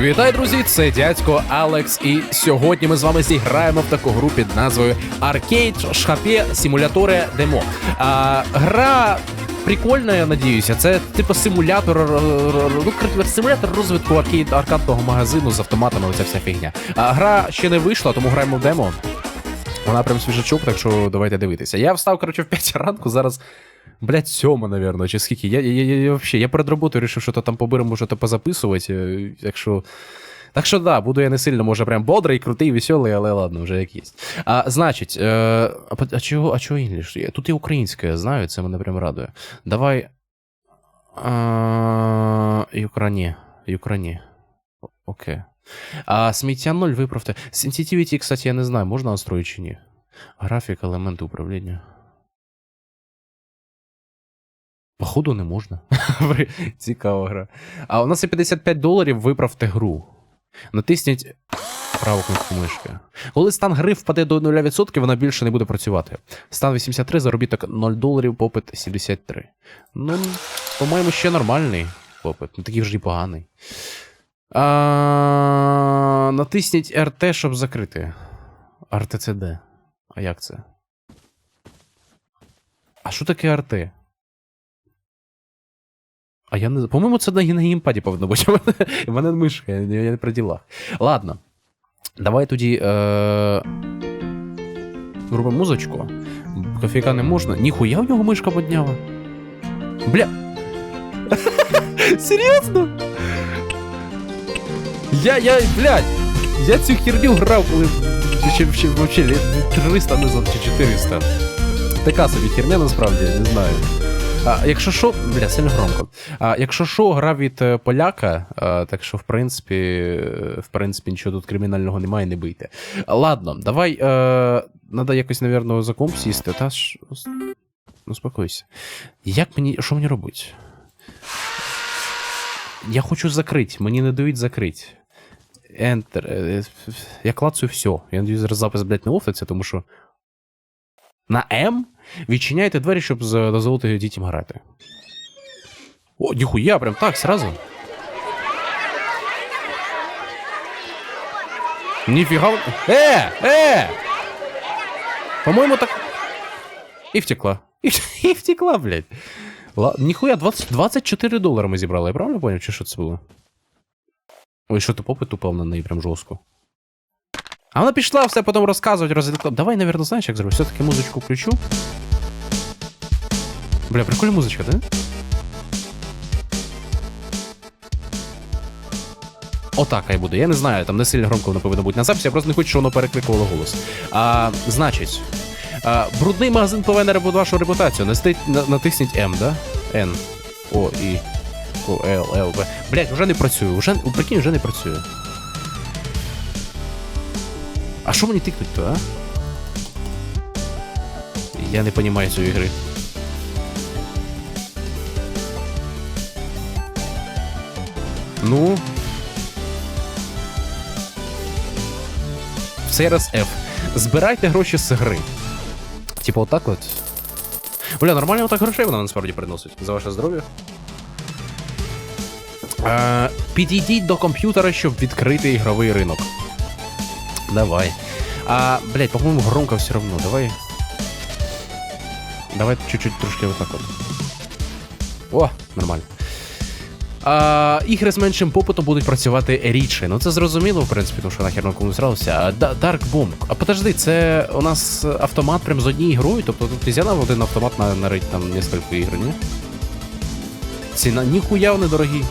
Вітаю, друзі! Це дядько Алекс, і сьогодні ми з вами зіграємо в таку гру під назвою Arcade Шхапе Симуляторе Демо. А, гра прикольна, я надіюся. Це типу симулятор, ну, симулятор розвитку аркейд, аркадного магазину з автоматами, оця вся фігня. А, гра ще не вийшла, тому граємо в демо. Вона прям свіжачок, так що давайте дивитися. Я встав, коротше, в 5 ранку, зараз. Блять, сьома, наверное, чи скільки. Я, я, я, я, вообще, я перед роботою вирішив, що то там поберемо, що то позаписувати. Якщо. Так що да, буду я не сильно, може, прям бодрий, крутий, веселий, але ладно, вже як є. А, значить, е, а, по- а чого, а чого інгліш? Тут і українське, я знаю, це мене прям радує. Давай. А, Юкрані. Юкрані. Окей. А сміття 0 виправте. Sensitivity, кстати, я не знаю, можна настроїти чи ні. Графік, елементи управління. Походу, не можна. Цікава гра. А у нас є 55 доларів, виправте гру. Натисніть праву кнопку мишки. Коли стан гри впаде до 0%, вона більше не буде працювати. Стан 83, заробіток 0 доларів, попит 73. Ну, по-моєму, ще нормальний попит. Не такий вже й поганий. А, натисніть RT, щоб закрити. RTCD. А як це? А що таке RT? А я не. По-моєму, це на, геймпаді повинно бути. У мене, мишка, я, не- при ділах. Ладно. Давай тоді. Е... Робимо музичку. Кофейка не можна. Ніхуя в нього мишка подняла. Бля. Серйозно? Я, я, блядь, я цю херню грав, коли ще, ще вообще літ 300 назад чи 400. Така собі херня насправді, не знаю. А, якщо що, бля, сильно громко. А, якщо що, гра від е, поляка, а, так що, в принципі, е, в принципі, нічого тут кримінального немає, не бийте. Ладно, давай. Е, надо якось, напевно, за комп сісти, та ж. Ну, спокойся. Як мені. Що мені робити? Я хочу закрити, мені не дають закрити. Enter. Я клацаю все. Я надіюсь, зараз запис, блядь, не офтиться, тому що. На М відчиняйте двері, щоб дозволити дітям грати. О, ніхуя, прям так, сразу. Ніфіга. Е! Е! По-моєму, так. І втекла. І, і втекла, блядь. Ла... Ніхуя, 20, 24 долари ми зібрали, я правильно поняв, чи що це було? Ой, що ти попит упав на неї прям жорстко. А вона пішла все потім розказувати, розглядати. Давай, наверное, знаєш, як зробити? Все-таки музичку включу. Бля, прикольна музичка, да? Отак хай буде. Я не знаю, там не сильно громко воно повинно бути на записі, я просто не хочу, щоб воно перекликувало голос. А, значить, а, брудний магазин повинен ребу- вашу репутацію. Натисніть М, да? Н. О, І. О, Л, Л, Б. Блять, вже не працює. Уже, прикинь, вже не працює. А що мені тикнуть то, а? Я не розумію цієї гри. Ну. В цей раз F. Збирайте гроші з гри. Типа отак от. Бля, нормально отак грошей вона насправді приносить. За ваше здоров'я. Е, підійдіть до комп'ютера, щоб відкрити ігровий ринок. Давай. А, блядь, по-моєму, громко все равно. Давай. Давай чуть-чуть трошки отак от. О, нормально. А, ігри з меншим попитом будуть працювати рідше. Ну це зрозуміло, в принципі, тому що нахер на комусь грався. Dark Bomb. А подожди, це у нас автомат прям з однією грою, тобто тут нельзя на один автомат на, нарить там несколько ігр, ні? Ціна ніхуя вони дорогі.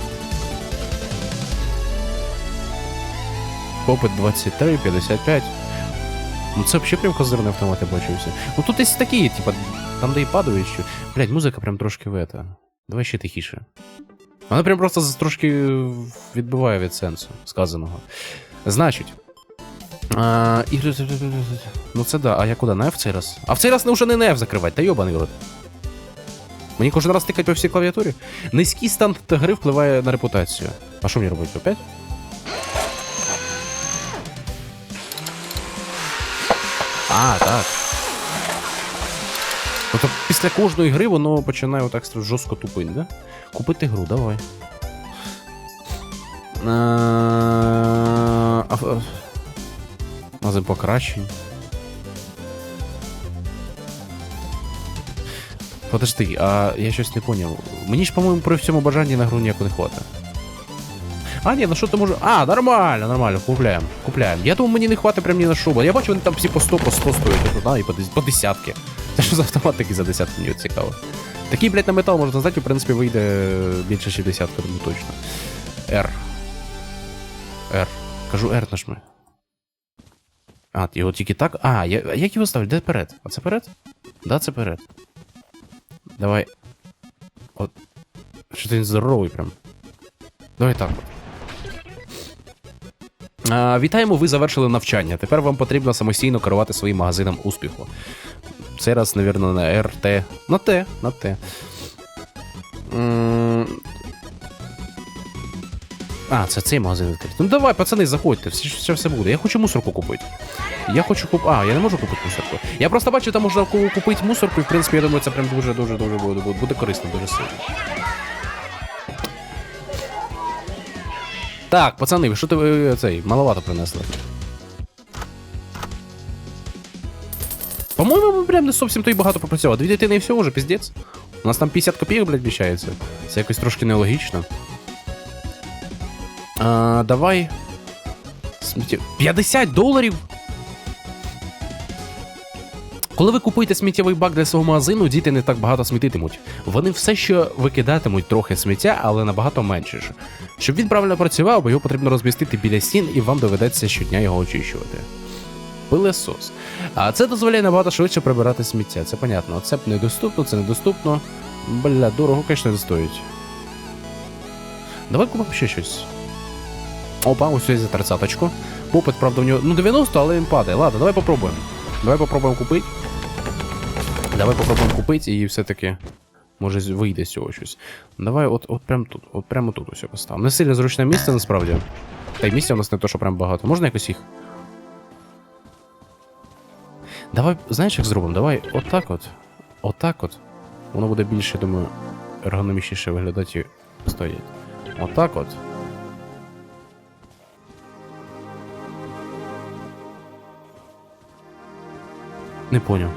Попит 23, 55. Ну це взагалі прям козирний автомат, я бачився. Ну тут є такі, типа, там де і падають, що. Блять, музика прям трошки в это. Давай ще тихіше. Вона прям просто трошки відбиває від сенсу сказаного. Значить. А, ігри... Ну це да, а я куди? На F цей раз? А в цей раз не вже не на F закривати, та йобаний рот. Мені кожен раз тикать по всій клавіатурі. Низький стан гри впливає на репутацію. А що мені робити? Опять? А, так. Тобто після кожної гри воно починає отак жорстко тупити, да? Купити гру, давай. А, покращень. Подожди, а я щось не поняв. Мені ж, по-моєму, при всьому бажанні на гру ніяко не хватить. А, ні, ну що ти може. А, нормально, нормально, купляємо. Купляємо. Я думаю, мені не хватить прям ні на що, бо я бачу, вони там всі по 100, по 100 стоять, ну, да, і по десятки. Це що за автомат такий за десятки, мені цікаво. Такий, блядь, на метал можна знати, в принципі, вийде більше 60, думаю, точно. R. R. Кажу R нажми. А, його тільки так. А, я, як його ставлю? Де перед? А це перед? Да, це перед. Давай. От. Що ти здоровий прям. Давай так. А, вітаємо, ви завершили навчання. Тепер вам потрібно самостійно керувати своїм магазином успіху. Цей раз, навірно, на РТ. На Т, на Т. А, це цей магазин відкритий. Ну давай, пацани, заходьте, все, все, все буде. Я хочу мусорку купити. Я хочу купити. А, я не можу купити мусорку. Я просто бачу, там можна ку- купити мусорку, і в принципі, я думаю, це прям дуже, дуже, буде, буде, корисно, дуже сильно. Так, пацани, що ти цей маловато принесли? По-моєму, ми прям не зовсім то й багато попрацювали. Дві дитини і все вже, піздець. У нас там 50 копійок, блядь, вміщається. Це якось трошки нелогічно. А, давай. 50 доларів? Коли ви купуєте сміттєвий бак для свого магазину, діти не так багато смітитимуть. Вони все ще викидатимуть трохи сміття, але набагато менше. Щоб він правильно працював, його потрібно розмістити біля стін, і вам доведеться щодня його очищувати. Пилесос. А це дозволяє набагато швидше прибирати сміття. Це понятно. Це недоступно, це недоступно. Бля, дорого, звісно, не стоїть. Давай купимо ще щось. Опа, ось за тридцяточку. Попит, правда, в нього. Ну, 90, але він падає. Ладно, давай попробуємо. Давай попробуємо купити. Давай попробуємо купити і все-таки. Може вийде з цього щось. Давай от, от прямо тут, от прямо тут усе поставимо. Не сильно зручне місце насправді. Та й місця у нас не то, що прям багато. Можна якось їх. Давай, знаєш, як зробимо? Давай отак от. Отак от. Воно буде більше, думаю, ергономічніше виглядати і стоять. Отак от. Не поняв.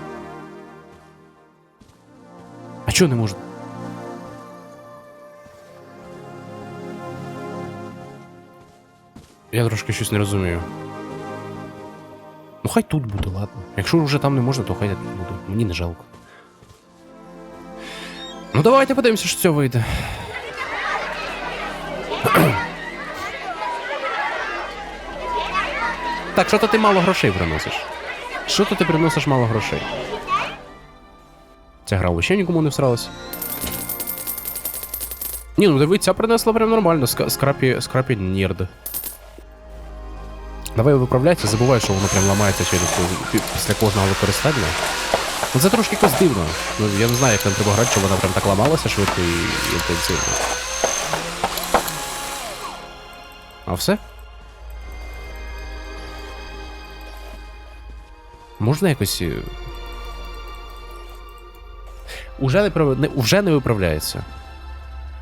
А чого не можна? Я трошки щось не розумію. Ну хай тут буде, ладно. Якщо вже там не можна, то хай тут буду. Мені не жалко. Ну давайте подивимося, що цього вийде. так, що то ти мало грошей приносиш? Що то ти приносиш мало грошей? Ця гра ще нікому не всралась. Ні, ну дивись, ця принесла прям нормально. Скрапі, нерд. Давай виправляйся, забувай, що воно прям ламається через після кожного використання. Ну це трошки якось дивно. Ну я не знаю, як там треба грати, щоб вона прям так ламалася швидко і, інтенсивно. А все? Можна якось. е, Уже не, прив- не, уже не виправляється.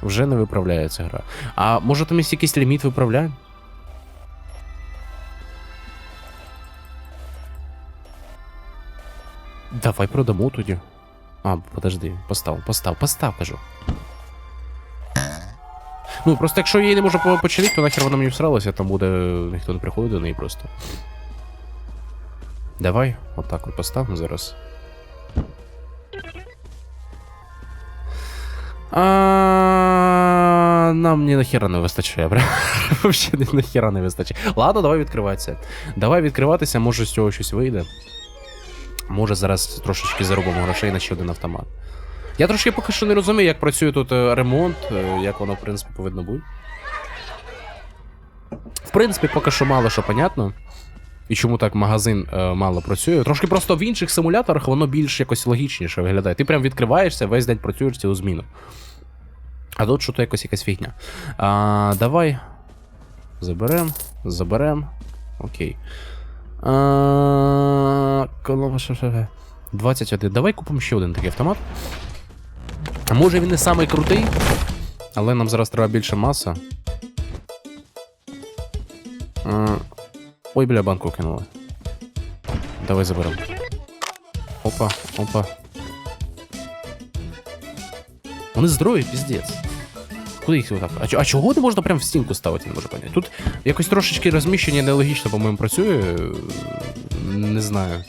Вже не виправляється гра. А може там є якийсь ліміт виправлянь? Давай продамо тоді. А, подожди, постав, постав, постав, кажу. Ну, просто якщо я її не можу по- починити, то нахер вона мені всралася, там буде. ніхто не приходить до неї просто. Давай, отак от поставимо зараз. А, нам ні нахера не вистачає, прям. Вообще ні нахера не вистачає. Ладно, давай відкриватися. Давай відкриватися, може з цього щось вийде. Може зараз трошечки заробимо грошей на ще один автомат. Я трошки поки що не розумію, як працює тут е, ремонт, е, як воно, в принципі, повинно бути. В принципі, поки що мало що понятно. І чому так магазин е, мало працює. Трошки просто в інших симуляторах воно більш якось логічніше виглядає. Ти прям відкриваєшся, весь день працюєш цілу зміну. А тут що-то якось якась фігня. А, давай. Заберем. Заберем. Окей. А, коло- що- що- 21. Давай купимо ще один такий автомат. Може він не самий крутий, але нам зараз треба більше маса. Ой, бля, банку кинули. Давай заберемо. Опа, опа. Вони здорові, піздець. Куди їх отак? А, а чого не можна прям в стінку ставити, не можу поняти. Тут якось трошечки розміщення нелогічно, по-моєму, працює. Не знаю.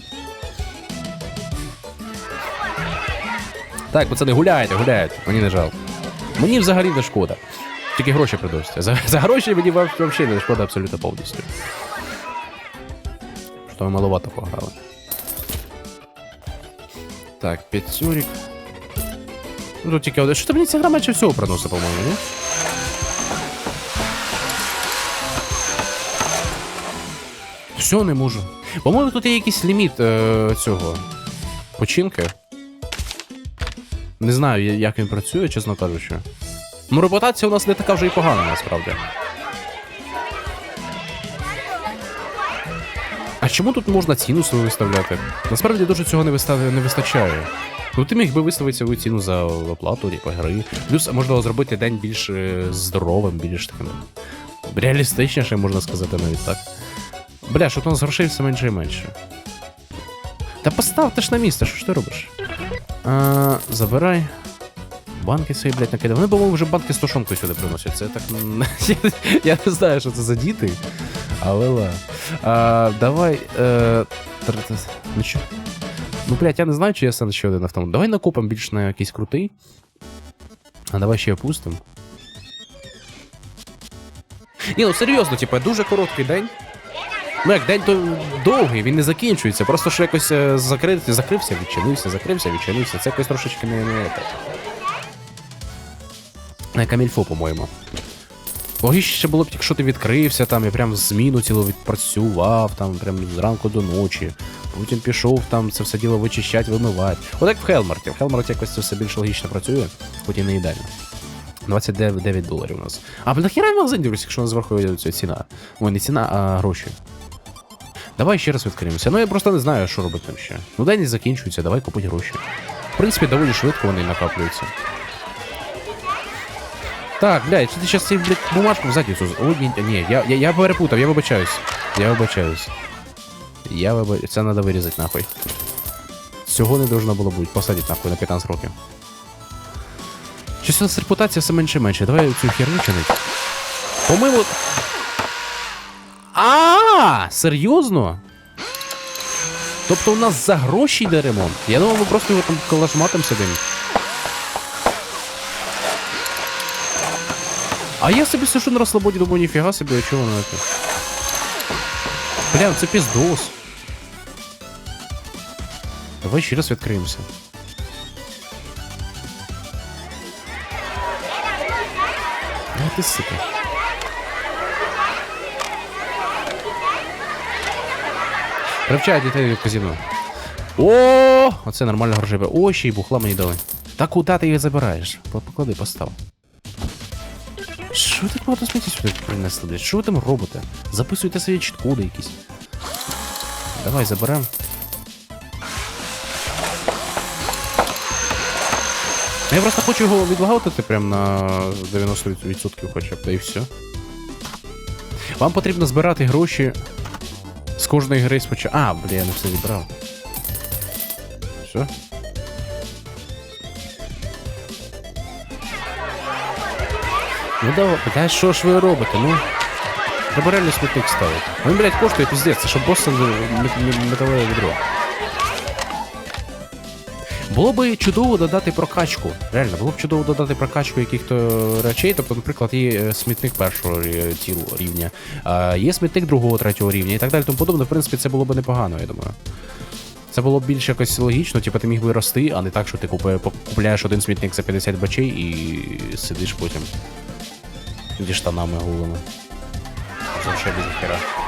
Так, пацани, гуляйте, гуляйте. Мені не жалко. Мені взагалі не шкода. Тільки гроші придосться. За, за гроші мені взагалі не шкода абсолютно повністю. Що ми маловато пограли. Так, п'ятюрік. Ну тут тільки один. Що мені ця гра менше всього приносить, по-моєму, ні? Все, не можу. По-моєму, тут є якийсь ліміт е, цього починки. Не знаю, як він працює, чесно кажучи. Ну, репутація у нас не така вже і погана, насправді. А чому тут можна ціну свою виставляти? Насправді дуже цього не, вистав... не вистачає. Ну ти міг би виставити свою ціну за оплату типу, гри. Плюс можна зробити день більш е, здоровим, більш таким. Реалістичніше, можна сказати, навіть так. Бля, що у нас грошей все менше і менше. Та постав ти ж на місце, що ж ти робиш? А, забирай. Банки свої, блядь, накидав. Вони, по-моєму, вже банки з тушонкою сюди приносять. Це так. я, не знаю, що це за діти. Але ла. А, давай. Е, ну? Ну, блядь, я не знаю, чи я сам ще один автомат. Давай накопимо більш на якийсь крутий. А давай ще опустимо. Ні, ну серйозно, типу, дуже короткий день. Ну як день то довгий, він не закінчується. Просто що якось е, закрив, закрився, відчинився, закрився, відчинився. Це якось трошечки не. не. Камільфо, по-моєму. Логічніше було б, якщо ти відкрився там і прям зміну цілу відпрацював, там прям зранку до ночі. Потім пішов там це все діло вичищати, вимивати. От як в Хелмарті. В Хелмарті якось це все більш логічно працює, хоч і не ідеально. 29 доларів у нас. А бля, хіра в магазин дивлюсь, якщо у нас зверху ціна. Ой, не ціна, а гроші. Давай ще раз відкриємося. Ну я просто не знаю, що робити там ще. Ну день не закінчується, давай купити гроші. В принципі, доволі швидко вони накаплюються. Так, блядь, ти зараз цей, блядь, бумажку цю... О, ні, ні, я, я, я перепутав, я вибачаюсь. Я вибачаюсь. Я вибач... Це треба вирізати нахуй. Цього не должно було бути. Посадіть нахуй на 15 років. Щось у нас репутація все менше і менше. Давай цю херню чинить. По-моєму. А, серйозно? Тобто у нас за гроші йде ремонт. Я думав, ми просто його там калашматом сидимо. А я собі сижу на розслабоді, думаю, ніфіга собі, а чого воно це? Бля, це піздос. Давай ще раз відкриємося. А ти сука. Привчай дітей казино. О, оце нормально грошей. О, ще й бухла мені дали. Та куди ти їх забираєш? По- Поклади, постав. Що так багато сміття сюди принесли? Що ви там робите? Записуйте свої чіткоди якісь. Давай, заберем. Я просто хочу його відлагодити прям на 90% хоча б, та і все. Вам потрібно збирати гроші з кожної гри спочатку. А, бля, я не все зібрав. Все? Ну давай, блядь, що ж ви робите? Ну. Треба реально смітник ставити. Він, блядь, коштує піздець, це щоб босса металеве відро. Було би чудово додати прокачку. Реально, було б чудово додати прокачку яких-то речей. Тобто, наприклад, є е, смітник першого тілу рівня, є смітник другого, третього рівня і так далі. Тому подобне. В принципі, це було б непогано, я думаю. Це було б більш якось логічно, типу ти міг би рости, а не так, що ти купляєш один смітник за 50 бачей і сидиш потім зі штанами голими. Це вже без хера.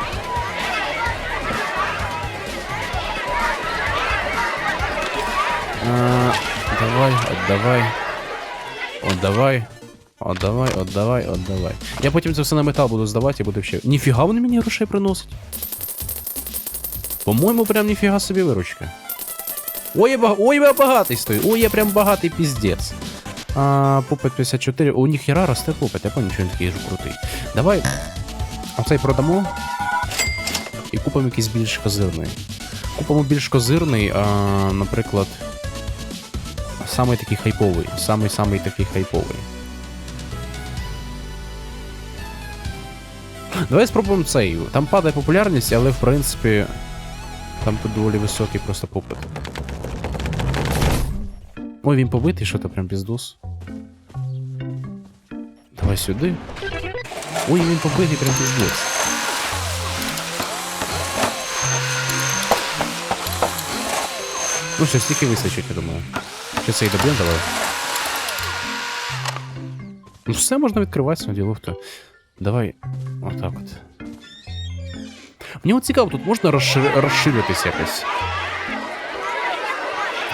А, давай, отдавай. Отдавай. Отдавай, отдавай, отдавай. Я потім це все на метал буду здавати і буду ще. Ніфіга вони мені грошей приносять. По-моєму, прям ніфіга собі виручка. Ой, я. Ой, я багатий стою. Ой, я прям багатий піздець. А, попит 54. У них хера росте попит, я понял, що він такий крутий. Давай. Оцей продамо. і купимо якийсь більш козирний. Купимо більш козирний, а, наприклад, самий такий хайповий. Самий самий такий хайповий. Давай спробуємо цей. Там падає популярність, але в принципі. Там тут доволі високий просто попит. Ой, він побитий, що то прям піздус. Давай сюди. Ой, він побитий, прям піздець. Ну що, стільки вистачить, я думаю. Чи це і доб'єм давай? Ну все можна відкриватися, діло то. Давай. Отак от. Мені от цікаво, тут можна розшир... розширитись якось.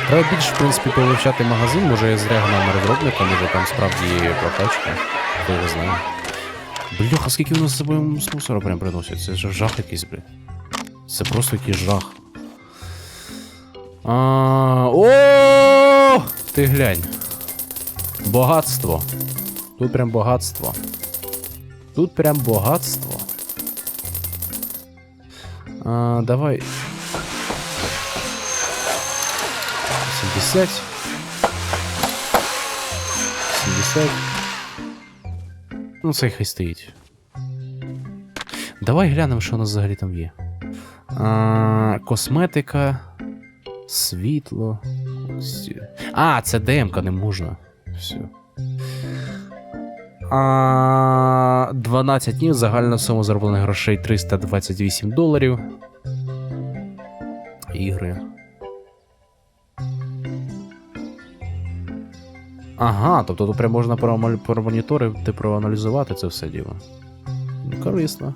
Треба більше, в принципі, повивчати магазин, може я зря гнав на розробника, може там справді прокачка. Хто його знає. Бляха, скільки у нас з собою мусора прям приносять. Це ж жах якийсь, блядь. Це просто якийсь жах. А, О! Ти глянь. Багатство. Тут прям багатство. Тут прям багатство. А, давай. 70. 70. Ну, це хай стоїть. Давай глянемо, що у нас взагалі там є. А, косметика. Світло. А, це демка, не можна. Все. А, 12 днів, загальна сума зароблених грошей 328 доларів. Ігри. Ага, тобто тут прям можна промоніторити, проаналізувати це все діло. Корисно.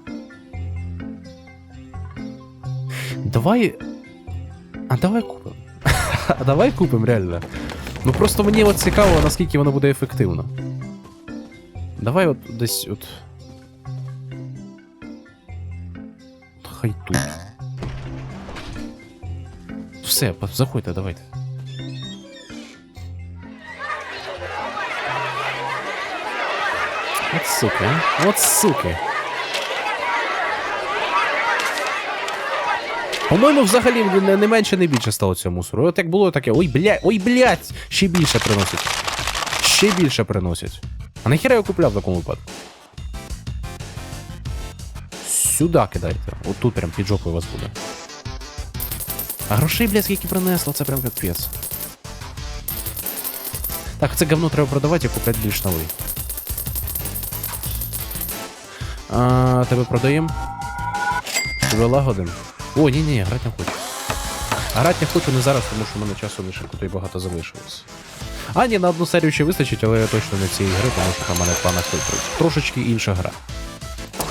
Давай. А давай купимо. А давай купимо, реально. Ну просто мені от цікаво, наскільки воно буде ефективно. Давай от десь от. Хай тут. Все, по- заходьте, давайте. От суки, а? От суки. По-моєму, взагалі не, не менше, не більше стало цього мусору. От як було таке, ой, блядь, ой, блядь, ще більше приносять. Ще більше приносять. А нахіра я купляв в такому випадку? Сюди кидайте. От тут прям під жопою вас буде. А грошей, блядь, скільки принесло, це прям капець. Так, це говно треба продавати і купляти більш новий. А, тебе продаємо? Тебе лагодим? О, ні, ні, грати не хочу. Грати не хочу не зараз, тому що в мене часу лише куди багато залишилось. А, ні, на одну серію ще вистачить, але я точно не цієї гри, тому що там в мене в планах тр- трошечки інша гра.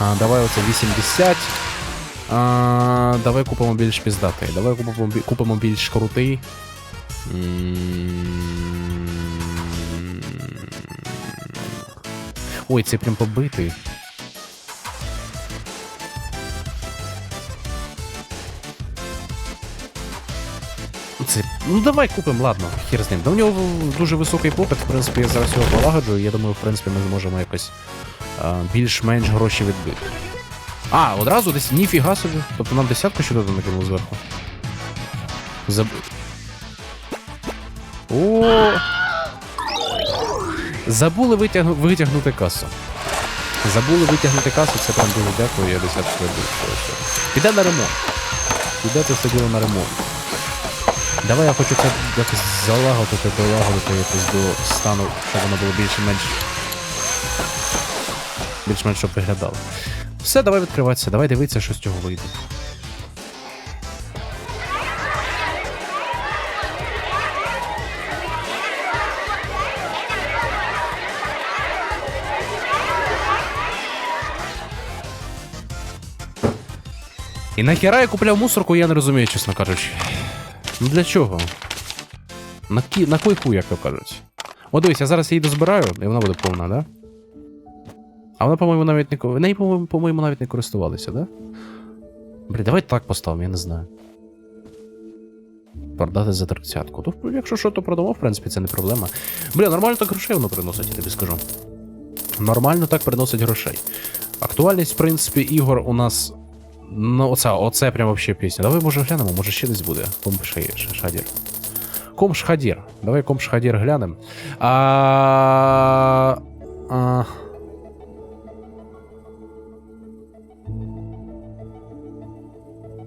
А, давай оце 80. А, давай купимо більш піздатий. Давай купимо, купимо більш крутий. Ой, це прям побитий. Це, ну давай купимо, ладно, хір з ним. Да у нього дуже високий попит, в принципі, я зараз його полагоджую. Я думаю, в принципі, ми зможемо якось більш-менш гроші відбити. А, одразу десь ніфіга собі. Тобто нам десятку ще туди накинули зверху. Заб... О! Забули витягну... витягнути касу. Забули витягнути касу, це прям дуже дякую, я десятку вибив. Піде на ремонт. Піде це все на ремонт. Давай я хочу це якось залагодити, долагодити якось до стану, щоб воно було більш-менш. Більш-менш щоб виглядало. Все, давай відкриватися, давай дивитися, що з цього вийде. І нахіра я купляв мусорку, я не розумію, чесно кажучи. Ну для чого? На, кі... на койку, як то кажуть. О, дивись, я зараз її дозбираю, і вона буде повна, да? А вона, по-моєму, навіть не ко- неї, по-моєму, навіть не користувалися, да? Блін, давай так поставимо, я не знаю. Продати за тридцятку. То, якщо що, то продамо, в принципі, це не проблема. Бля, нормально так грошей воно приносить, я тобі скажу. Нормально так приносить грошей. Актуальність, в принципі, ігор у нас Ну, оце, оце прям вообще пісня. Давай може глянемо, може ще десь буде. Комп Ша- Шадір. Комш Давай Комш Хадір глянемо. А... А...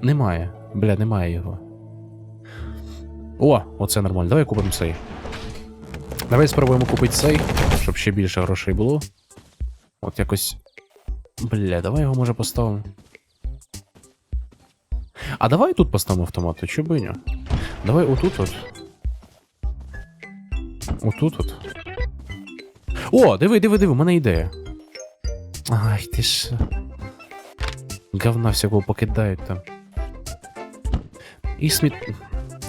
Немає. Бля, немає його. О, оце нормально. Давай купимо цей. Давай спробуємо купити цей, щоб ще більше грошей було. От якось. Бля, давай його може поставимо. А давай тут поставимо автомати, чо би ні? Давай отут от. Отут от. О, диви, диви, диви, у мене ідея. Ай, ти ж. Говна всякого покидають там. І сміт.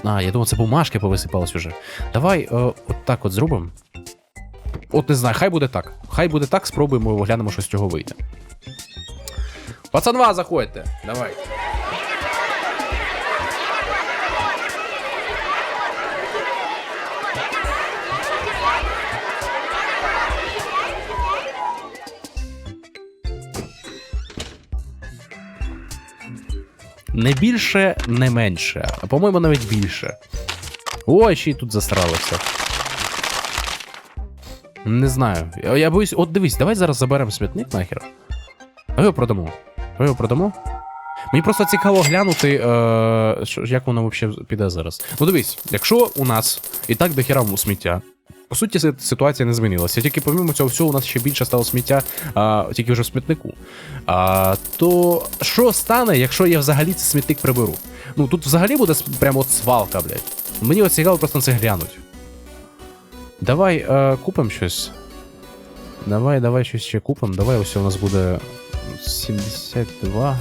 А, я думав, це бумажки повисипались уже. Давай е, от так от зробимо. От не знаю, хай буде так. Хай буде так, спробуємо глянемо, що з цього вийде. Пацанва, заходьте. Давай. Не більше, не менше. По-моєму, навіть більше. Ой, ще й тут засралося. Не знаю. Я, боюсь, от дивись, давай зараз заберемо смітник нахер. Давай його продамо. Давай його продамо. Мені просто цікаво глянути, е, що, як воно взагалі піде зараз. Ну дивись, якщо у нас і так до хіра сміття. По суті, си- ситуація не змінилася. Тільки помимо цього всього, у нас ще більше стало сміття, а, тільки вже в смітнику. А, то що стане, якщо я взагалі цей смітник приберу? Ну тут взагалі буде прямо свалка, блядь. Мені от цікаво просто на це глянуть. Давай е, купимо щось. Давай, давай щось ще купимо. Давай ось у нас буде 72.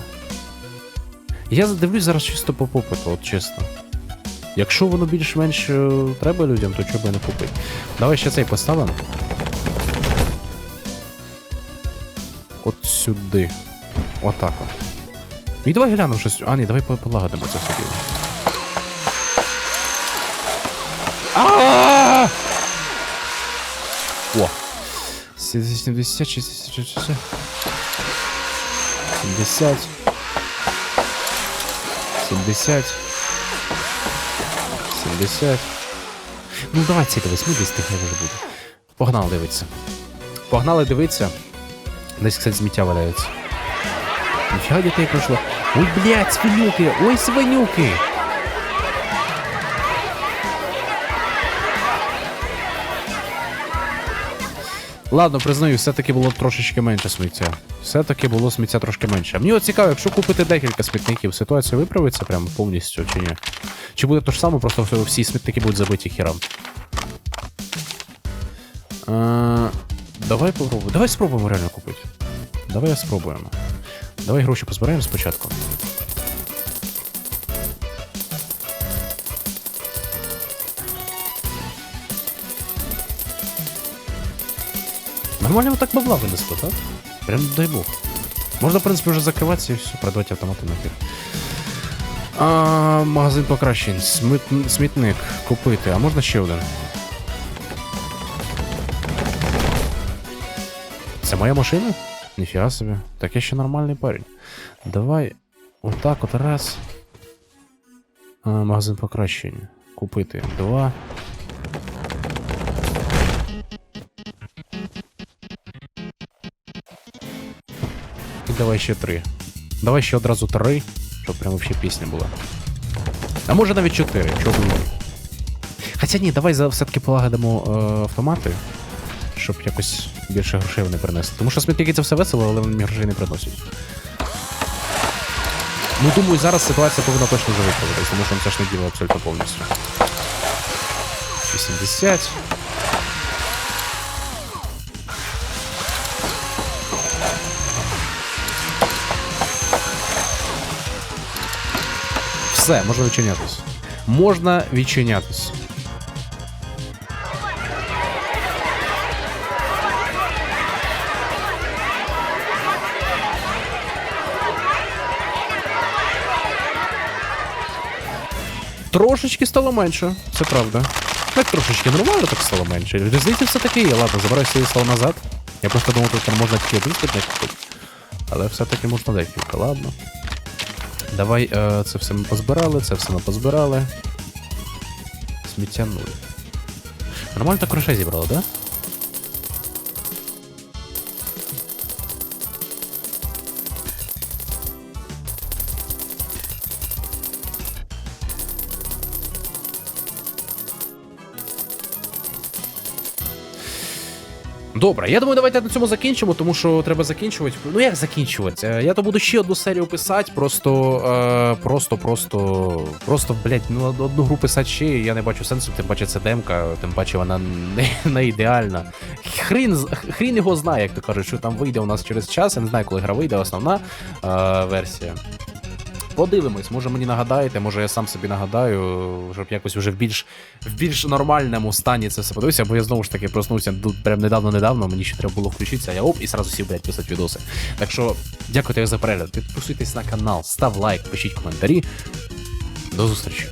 Я дивлюсь зараз чисто по попиту, от чесно. Якщо воно більш-менш е, треба людям, то чого би не купити. Давай ще цей поставимо. От сюди. Отак от. І давай глянемо щось. А, ні, давай по- полагодимо це все діло. А! О! 70, 60, 60. 70. 70. 70. Ну, давай ці дивись, ми десь тих вже буде. Погнали дивитися. Погнали дивитися. Десь, кстати, сміття валяється. Ніфіга дітей пройшло. Ой, блядь, свинюки! Ой, свинюки! Ладно, признаю, все-таки було трошечки менше сміття. Все-таки було сміття трошки менше. Мені от цікаво, якщо купити декілька смітників, ситуація виправиться прямо повністю чи ні? Чи буде то ж саме, просто всі смітники будуть забиті хіром? Е, давай попробуємо. Давай спробуємо реально купити. Давай спробуємо. Давай гроші позбираємо спочатку. Нормально вот так бабла винесло, так? Прям дай бог. Можна, в принципі, вже закриватися і все, продавати автомати нахер. А, магазин покращень. Смит... Смітник купити. А можна ще один? Це моя машина? Ніфіга собі. Так я ще нормальний парень. Давай. Отак от раз. А, магазин покращень. Купити. Два. Давай ще три. Давай ще одразу три, щоб прям вообще пісня була. А може навіть чотири, чого б. Хоча ні, давай все-таки полагодимо е, автомати, щоб якось більше грошей вони принесли. Тому що смітники це все весело, але вони грошей не приносять. Ну, думаю, зараз ситуація повинна точно вже виправитись, тому що це ж не діло абсолютно повністю. 80. Все, можна відчинятись. Можна відчинятись. Трошечки стало менше, це правда. Так трошечки нормально так стало менше. Різниця все-таки є. Ладно, забирай свої слова назад. Я просто думав, тут там можна тільки один спитник. Але все-таки можна декілька, ладно. Давай е, це все ми позбирали, це все ми позбирали. Сміття нуль. Нормально так грошей зібрали, да? Добре, я думаю, давайте на цьому закінчимо, тому що треба закінчувати. Ну як закінчувати? Е, Я то буду ще одну серію писати, просто, е, просто, просто, просто, блядь, ну одну гру писати ще, я не бачу сенсу, тим паче це демка, тим паче вона не, не ідеальна. Хрін, хрін його знає, як то кажуть, що там вийде у нас через час. Я не знаю, коли гра вийде, основна е, версія. Подивимось, може мені нагадаєте, може я сам собі нагадаю, щоб якось вже в більш в більш нормальному стані це все подивився, бо я знову ж таки проснувся тут прям недавно-недавно, мені ще треба було включитися, а я оп, і сразу сів, блядь, писати відоси. Так що дякую тобі за перегляд, підписуйтесь на канал, став лайк, пишіть коментарі. До зустрічі.